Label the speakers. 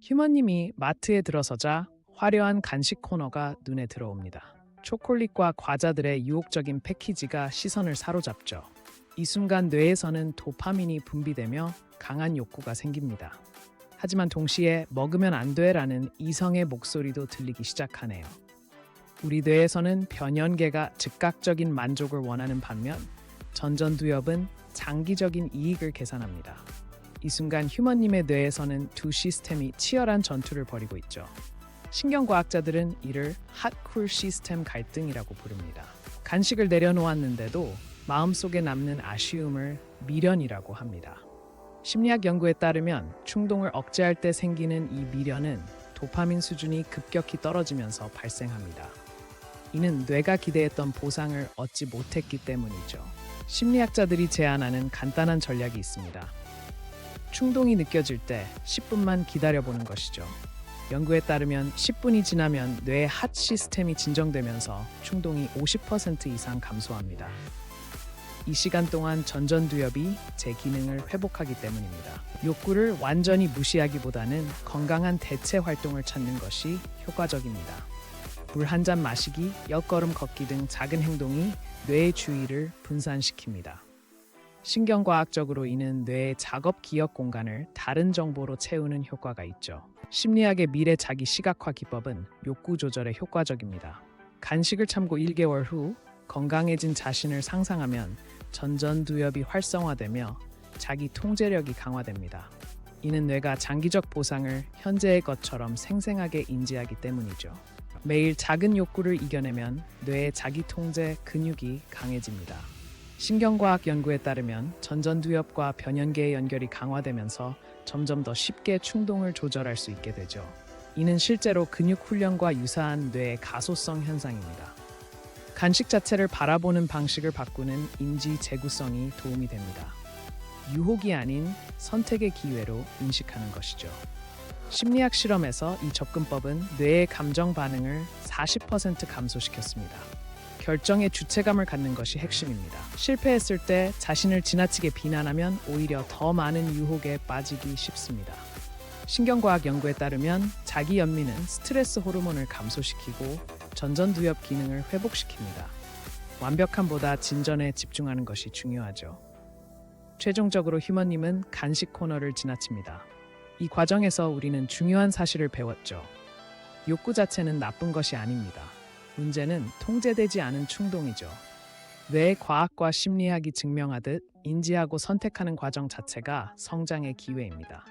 Speaker 1: 휴머님이 마트에 들어서자 화려한 간식 코너가 눈에 들어옵니다. 초콜릿과 과자들의 유혹적인 패키지가 시선을 사로잡죠. 이 순간 뇌에서는 도파민이 분비되며 강한 욕구가 생깁니다. 하지만 동시에 먹으면 안 돼라는 이성의 목소리도 들리기 시작하네요. 우리 뇌에서는 변연계가 즉각적인 만족을 원하는 반면 전전두엽은 장기적인 이익을 계산합니다. 이 순간 휴머님의 뇌에서는 두 시스템이 치열한 전투를 벌이고 있죠. 신경과학자들은 이를 핫쿨 시스템 갈등이라고 부릅니다. 간식을 내려놓았는데도 마음속에 남는 아쉬움을 미련이라고 합니다. 심리학 연구에 따르면 충동을 억제할 때 생기는 이 미련은 도파민 수준이 급격히 떨어지면서 발생합니다. 이는 뇌가 기대했던 보상을 얻지 못했기 때문이죠. 심리학자들이 제안하는 간단한 전략이 있습니다. 충동이 느껴질 때 10분만 기다려보는 것이죠. 연구에 따르면 10분이 지나면 뇌의 핫 시스템이 진정되면서 충동이 50% 이상 감소합니다. 이 시간 동안 전전두엽이 제 기능을 회복하기 때문입니다. 욕구를 완전히 무시하기보다는 건강한 대체 활동을 찾는 것이 효과적입니다. 물 한 잔 마시기, 옆걸음 걷기 등 작은 행동이 뇌의 주의를 분산시킵니다. 신경과학적으로 이는 뇌의 작업 기억 공간을 다른 정보로 채우는 효과가 있죠. 심리학의 미래 자기 시각화 기법은 욕구 조절에 효과적입니다. 간식을 참고 1개월 후 건강해진 자신을 상상하면 전전두엽이 활성화되며 자기 통제력이 강화됩니다. 이는 뇌가 장기적 보상을 현재의 것처럼 생생하게 인지하기 때문이죠. 매일 작은 욕구를 이겨내면 뇌의 자기 통제 근육이 강해집니다. 신경과학 연구에 따르면 전전두엽과 변연계의 연결이 강화되면서 점점 더 쉽게 충동을 조절할 수 있게 되죠. 이는 실제로 근육 훈련과 유사한 뇌의 가소성 현상입니다. 간식 자체를 바라보는 방식을 바꾸는 인지 재구성이 도움이 됩니다. 유혹이 아닌 선택의 기회로 인식하는 것이죠. 심리학 실험에서 이 접근법은 뇌의 감정 반응을 40% 감소시켰습니다. 결정의 주체감을 갖는 것이 핵심입니다. 실패했을 때 자신을 지나치게 비난하면 오히려 더 많은 유혹에 빠지기 쉽습니다. 신경과학 연구에 따르면 자기 연민은 스트레스 호르몬을 감소시키고 전전두엽 기능을 회복시킵니다. 완벽함보다 진전에 집중하는 것이 중요하죠. 최종적으로 휴머님은 간식 코너를 지나칩니다. 이 과정에서 우리는 중요한 사실을 배웠죠. 욕구 자체는 나쁜 것이 아닙니다. 문제는 통제되지 않은 충동이죠. 뇌 과학과 심리학이 증명하듯 인지하고 선택하는 과정 자체가 성장의 기회입니다.